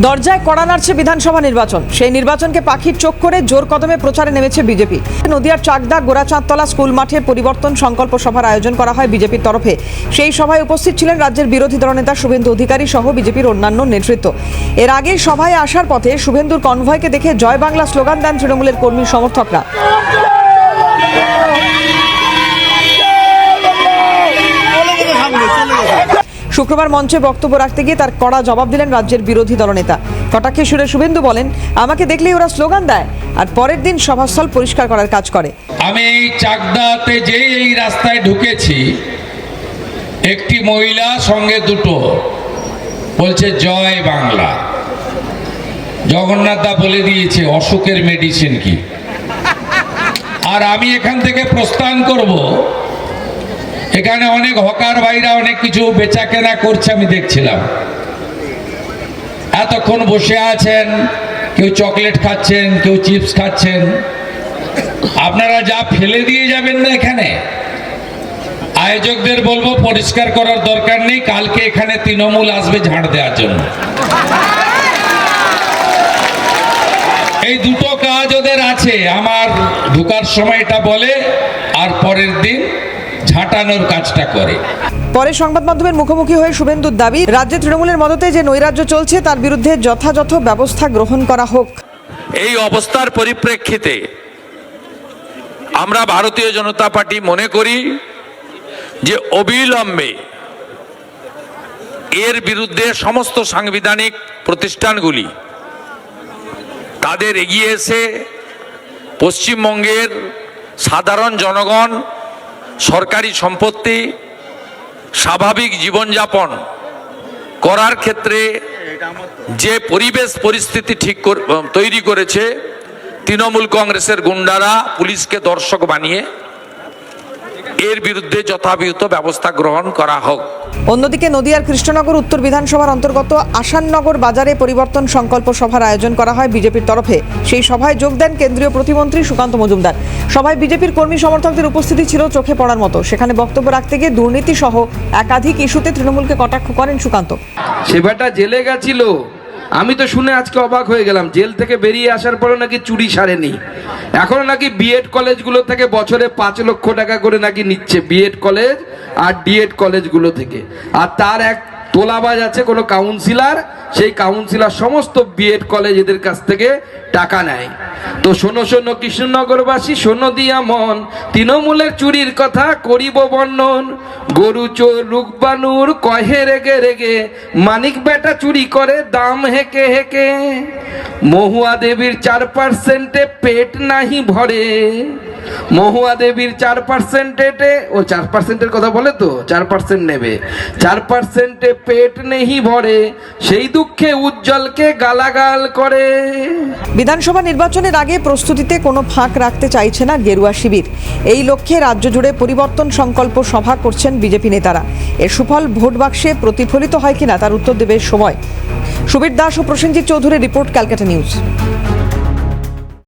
দরজায় কড়া নাড়ছে বিধানসভা নির্বাচন। সেই নির্বাচনকে পাখির চোখ করে জোর কদমে প্রচারে নেমেছে বিজেপি। নদিয়ার চাকদা গোড়াচাঁদতলা স্কুল মাঠে পরিবর্তন সংকল্প সভার আয়োজন করা হয় বিজেপির তরফে। সেই সভায় উপস্থিত ছিলেন রাজ্যের বিরোধী দলনেতা শুভেন্দু অধিকারী সহ বিজেপির অন্যান্য নেতৃত্ব। এর আগে সভায় আসার পথে শুভেন্দুর কনভয়কে দেখে জয় বাংলা স্লোগান দেন তৃণমূলের কর্মী সমর্থকরা। শুক্রবার মঞ্চে বক্তব্য রাখতে গিয়ে তার কড়া জবাব দিলেন রাজ্যের বিরোধী দলনেতা। কটাক্ষে সুরে শুভেন্দু বলেন, আমাকে দেখলেই ওরা স্লোগান দেয়, আর পরের দিন সভাস্থল পরিষ্কার করার কাজ করে। আমি চাকদাতে যেই এই রাস্তায় ঢুকেছি, একটি মহিলা সঙ্গে দুটো বলছে, জয় বাংলা। জগন্নাথ দা বলে দিয়েছে অসুখের মেডিসিন কি? আর আমি এখান থেকে প্রস্থান করব এখানে অনেক হকার ভাইরা অনেক কিছু বেচা কেনা করছে, আমি দেখছিলাম। এতক্ষণ বসে আছেন, কেউ চকলেট খাচ্ছেন, কেউ চিপস খাচ্ছেন। আপনারা যা ফেলে দিয়ে যাবেন না এখানে। আয়োজকদের বলব, পরিষ্কার করার দরকার নেই, কালকে এখানে তৃণমূল আসবে ঝাড় দেওয়ার জন্য। এই দুটো কাজ ওদের আছে। আমার ঢুকার সময় এটা বলে, আর পরের দিন ঝাঁটানোর কাজটা করে। পরে সংবাদ মাধ্যমের মুখোমুখি হয়ে শুভেন্দুর দাবি রাজ্যে তৃণমূলের মদতে যে নৈরাজ্য চলছে তার বিরুদ্ধে যথাযথ ব্যবস্থা গ্রহণ করা হোক। এই অবস্থার পরিপ্রেক্ষিতে আমরা ভারতীয় জনতা পার্টি মনে করি যে অবিলম্বে এর বিরুদ্ধে সমস্ত সাংবিধানিক প্রতিষ্ঠানগুলি তাদের এগিয়ে এসে পশ্চিমবঙ্গের সাধারণ জনগণ সরকারি সম্পত্তি, স্বাভাবিক জীবনযাপন করার ক্ষেত্রে যে পরিবেশ পরিস্থিতি ঠিক তৈরি করেছে, তৃণমূল কংগ্রেসের গুন্ডারা পুলিশকে দর্শক বানিয়ে এর বিরুদ্ধে যথাবিহিত ব্যবস্থা গ্রহণ করা হোক। অন্যদিকে নদিয়ার কৃষ্ণনগর উত্তর বিধানসভার অন্তর্গত আসাননগর বাজারে পরিবর্তন সংকল্প সভার আয়োজন করা হয় বিজেপির তরফে। সেই সভায় যোগ দেন কেন্দ্রীয় প্রতিমন্ত্রী সুকান্ত মজুমদার। সভায় বিজেপির কর্মী সমর্থকদের উপস্থিতি ছিল চোখে পড়ার মতো। সেখানে বক্তব্য রাখতে গিয়ে দুর্নীতি সহ একাধিক ইস্যুতে তৃণমূলকে কটাক্ষ করেন সুকান্ত। সে বেটা জেলে গেছিল। আমি তো শুনে আজকে অবাক হয়ে গেলাম। জেল থেকে বেরিয়ে আসার পরে নাকি চুরি সারেনি। এখনও নাকি বিএড কলেজগুলো থেকে বছরে পাঁচ লক্ষ টাকা করে নাকি নিচ্ছে বিএড কলেজ আর ডিএড কলেজগুলো থেকে। আর তার এক তোলাবাজ আছে কোনো কাউন্সিলার সেই কাউন্সিলার সমস্ত বিএড কলেজ এদের কাছ থেকে টাকা নেয়। তো শোনো শোনো, কৃষ্ণনগরবাসী, শোনো দিয়া মন, তৃণমূলের চুরির কথা করিব বর্ণন। গরু, চোর রুকবানুর কহে রেগে রেগে, মানিক বেটা চুরি করে, দাম হেকে হেকে। মহুয়া দেবীর চার পার্সেন্টে পেট নাহি ভরে। মহুয়া দেবীর চার পার্সেন্টে ও চার পার্সেন্টের কথা বলে তো, চার পার্সেন্ট নেবে। চার পার্সেন্টে পেট নেহি ভরে, সেই দুঃখে উজ্জ্বলকে গালাগাল করে। বিধানসভা নির্বাচনের আগে প্রস্তুতিতে কোনো ফাঁক রাখতে চাইছে না গেরুয়া শিবির। এই লক্ষ্যে রাজ্য জুড়ে পরিবর্তন সংকল্প সভা করছেন বিজেপি নেতারা। এর সুফল ভোট বাক্সে প্রতিফলিত হয় কিনা তার উত্তর দেবে সময়। সুবীর দাস ও প্রসেনজিৎ চৌধুরীর রিপোর্ট ক্যালকাটা নিউজ।